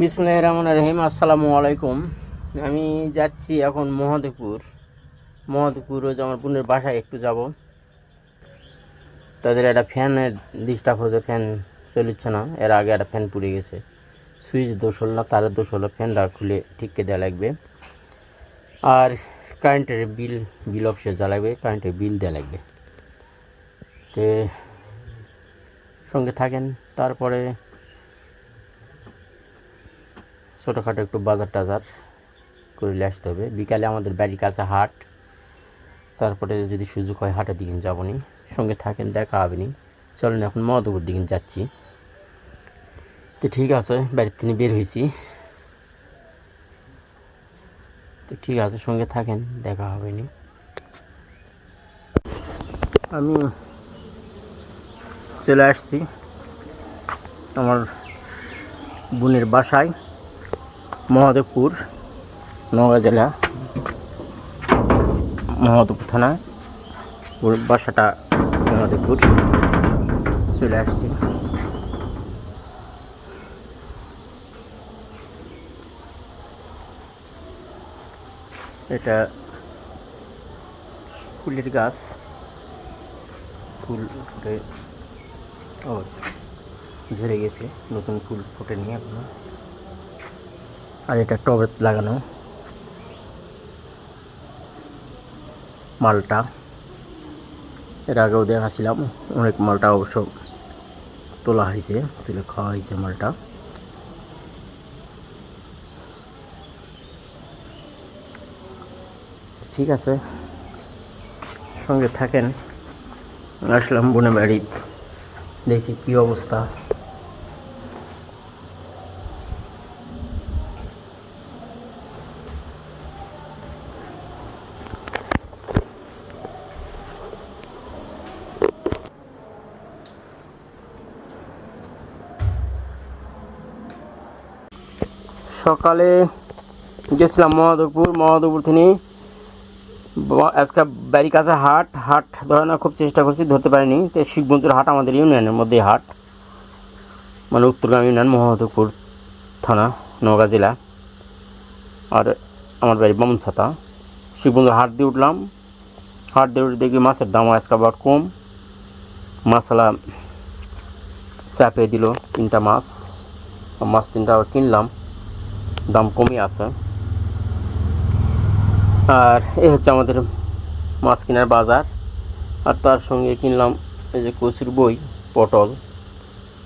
বিসমুল্লাহ রহমান রহিম আসসালামু আলাইকুম আমি যাচ্ছি এখন মহাদেবপুর। মহাদেবপুর যে আমার বোনের বাসায় একটু যাব। তাদের একটা ফ্যানের ডিস্টার্ব হয়েছে, ফ্যান চলছে না। এর আগে একটা ফ্যান পুড়ে গেছে। সুইচ দোষ হল না তারের দোষ হলো ফ্যানটা খুলে ঠিককে দেওয়া লাগবে। আর কারেন্টের বিল বিল অফিসে যা লাগবে, কারেন্টের বিল দেওয়া লাগবে। তো সঙ্গে থাকেন, তারপরে ছোটোখাটো একটু বাজার টাজার করে আসতে হবে। বিকালে আমাদের বাড়ির কাছে হাট, তারপরে যদি সুযোগ হয় হাটের দিকে যাব নি সঙ্গে থাকেন, দেখা হবে নি। চলেন এখন মধুপুর দিকে যাচ্ছি। তো ঠিক আছে, বাড়ির থেকে বের হয়েছি। তো ঠিক আছে, সঙ্গে থাকেন, দেখা হবে নি। আমি চলে আসছি আমার বোনের বাসায়। মহাদেবপুর, নওগাঁ জেলা, মহাদেবপুর থানা, বাসাটা মহাদেবপুর, চলে আসছি। এটা ফুলের গাছ, ফুল ফুটে, ও, ঝরে গেছে। নতুন ফুল ফুটে নিয়ে এখনও। আর এটা টবে লাগানো। মালটা। এর আগেও দেখাছিলাম, অনেক মালটা অবশ্য তোলা হয়েছে, তুলে খাওয়া হয়েছে মালটা। ঠিক আছে, সঙ্গে থাকেন। আসলাম বনে বাড়ি দেখি কি অবস্থা। সকালে গেছিলাম মহাদেবপুর মহাদেবপুর থেকে আজকে বাড়ির কাছে হাট। হাট ধরানোর খুব চেষ্টা করছি, ধরতে পারিনি। তো শিববন্ধুর হাট আমাদের ইউনিয়নের মধ্যে হাট। মানে উত্তরগ্রাম ইউনিয়ন মহাদেবপুর থানা, নওগাঁ জেলা। আর আমার বাড়ি বামন ছাতা শিববন্ধুর হাট দিয়ে উঠলাম। হাট দিয়ে উঠে দেখি মাছের দাম আজকে আবার কম। মশলা চাপে দিল তিনটা মাছ। মাছ তিনটা আবার কিনলাম। দাম কমই আছে। আর এই হচ্ছে আমাদের মাছ কেনার বাজার। আর তার সঙ্গে কিনলাম এই যে কচুর বই, পটল,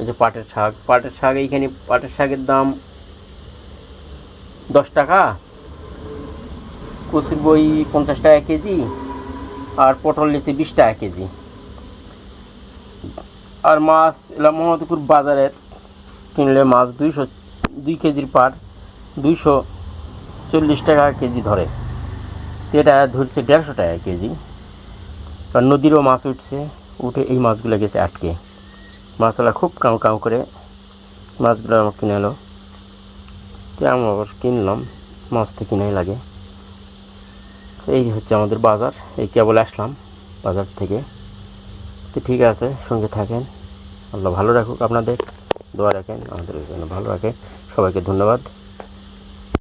এই যে পাটের শাক। পাটের শাক এইখানে, পাটের শাকের দাম দশ টাকা। কচুর বই পঞ্চাশ টাকা কেজি আর পটল নিচ্ছে বিশ টাকা কেজি। আর মাছ এলাম মহাদেবপুর বাজারের কিনলে মাছ দুইশো, দুই কেজির পার দুইশো চল্লিশ টাকা কেজি ধরে। এটা ধরছে দেড়শো টাকা কেজি। আর নদীরও মাছ উঠছে, উঠে এই মাছগুলো গেছে আটকে। মাছগুলো খুব কাউ কাউ করে মাছগুলো আমার কিনে এলো। তো আমি আবার কিনলাম, মাছ তো কিনাই লাগে। এই হচ্ছে আমাদের বাজার, এই কেবল আসলাম বাজার থেকে। তো ঠিক আছে, সঙ্গে থাকেন। আল্লাহ ভালো রাখুক আপনাদের, দোয়া রাখেন, আমাদের জন্য ভালো রাখেন সবাইকে ধন্যবাদ।